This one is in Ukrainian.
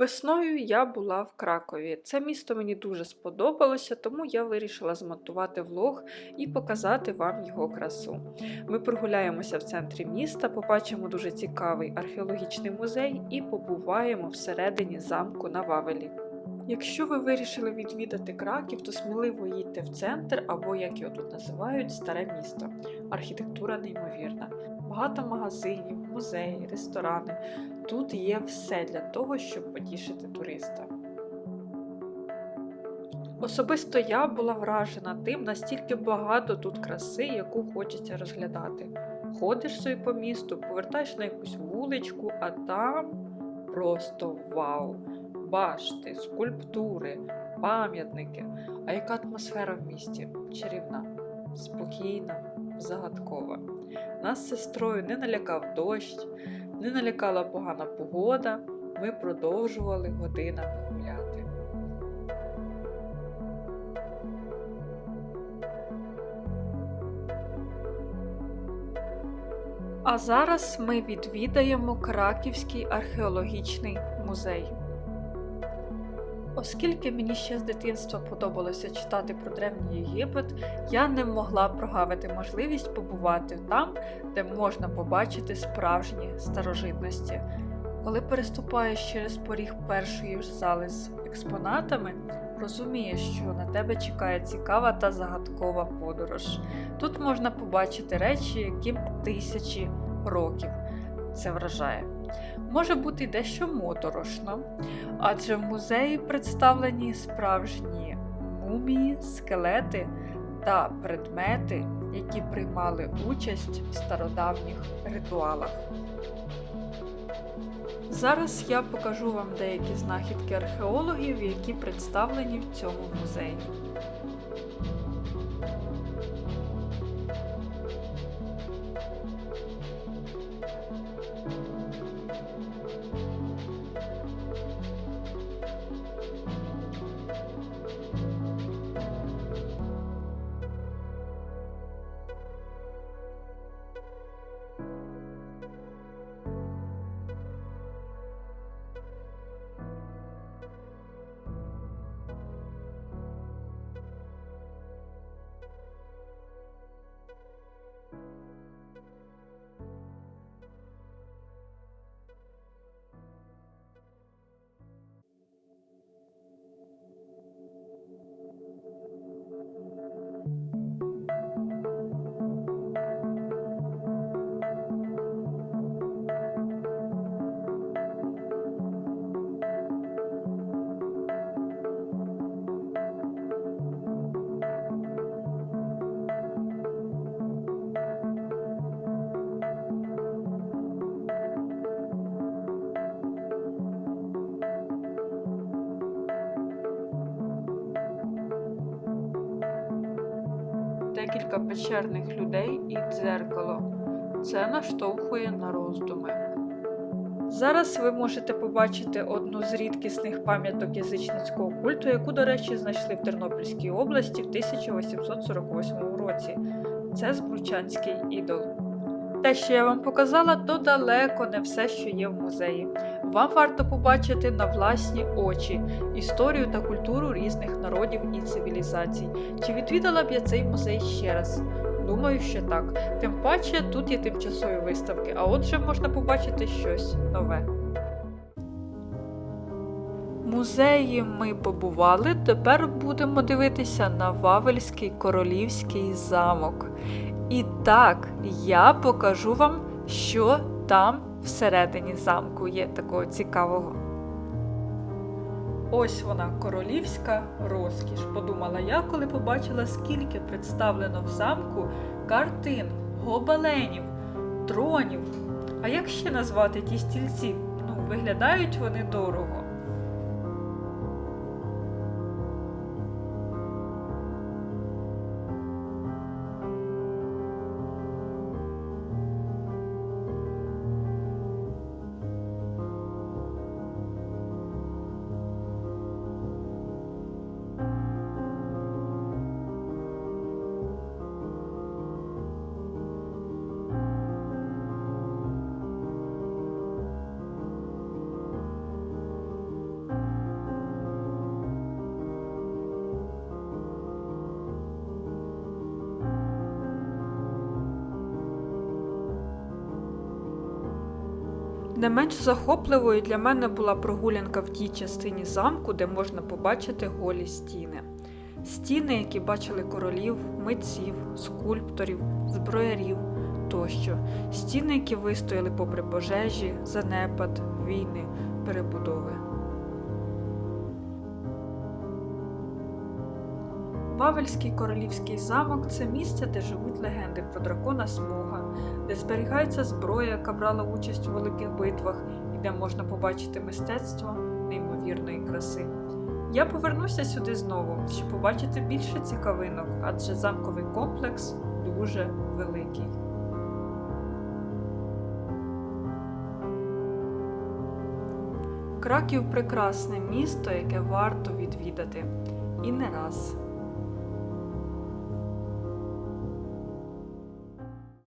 Весною я була в Кракові. Це місто мені дуже сподобалося, тому я вирішила змонтувати влог і показати вам його красу. Ми прогуляємося в центрі міста, побачимо дуже цікавий археологічний музей і побуваємо всередині замку на Вавелі. Якщо ви вирішили відвідати Краків, то сміливо їдьте в центр або, як його тут називають, старе місто. Архітектура неймовірна. Багато магазинів, музеї, ресторани. Тут є все для того, щоб потішити туриста. Особисто я була вражена тим, настільки багато тут краси, яку хочеться розглядати. Ходиш собі по місту, повертаєш на якусь вуличку, а там просто вау! Башти, скульптури, пам'ятники. А яка атмосфера в місті? Чарівна, спокійна, загадкова. Нас з сестрою не налякав дощ, не налякала погана погода. Ми продовжували годинами гуляти. А зараз ми відвідаємо Краківський археологічний музей. Оскільки мені ще з дитинства подобалося читати про древній Єгипет, я не могла прогавити можливість побувати там, де можна побачити справжні старожитності. Коли переступаєш через поріг першої зали з експонатами, розумієш, що на тебе чекає цікава та загадкова подорож. Тут можна побачити речі, яким тисячі років. Це вражає. Може бути дещо моторошно, адже в музеї представлені справжні мумії, скелети та предмети, які приймали участь в стародавніх ритуалах. Зараз я покажу вам деякі знахідки археологів, які представлені в цьому музеї. Декілька печерних людей і дзеркало. Це наштовхує на роздуми. Зараз ви можете побачити одну з рідкісних пам'яток язичницького культу, яку, до речі, знайшли в Тернопільській області в 1848 році. Це Збручанський ідол. Те, що я вам показала, то далеко не все, що є в музеї. Вам варто побачити на власні очі історію та культуру різних народів і цивілізацій. Чи відвідала б я цей музей ще раз? Думаю, що так. Тим паче тут є тимчасові виставки, а отже можна побачити щось нове. Музеї ми побували, тепер будемо дивитися на Вавельський королівський замок. І так, я покажу вам, що там всередині замку є такого цікавого. Ось вона королівська розкіш. Подумала я, коли побачила, скільки представлено в замку картин, гобеленів, тронів. А як ще назвати ті стільці? Ну, виглядають вони дорого. Не менш захопливою для мене була прогулянка в тій частині замку, де можна побачити голі стіни. Стіни, які бачили королів, митців, скульпторів, зброярів тощо. Стіни, які вистояли попри пожежі, занепад, війни, перебудови. Вавельський королівський замок це місце, де живуть легенди про дракона Смуга, де зберігається зброя, яка брала участь у великих битвах, і де можна побачити мистецтво неймовірної краси. Я повернуся сюди знову, щоб побачити більше цікавинок, адже замковий комплекс дуже великий. Краків прекрасне місто, яке варто відвідати. І не раз.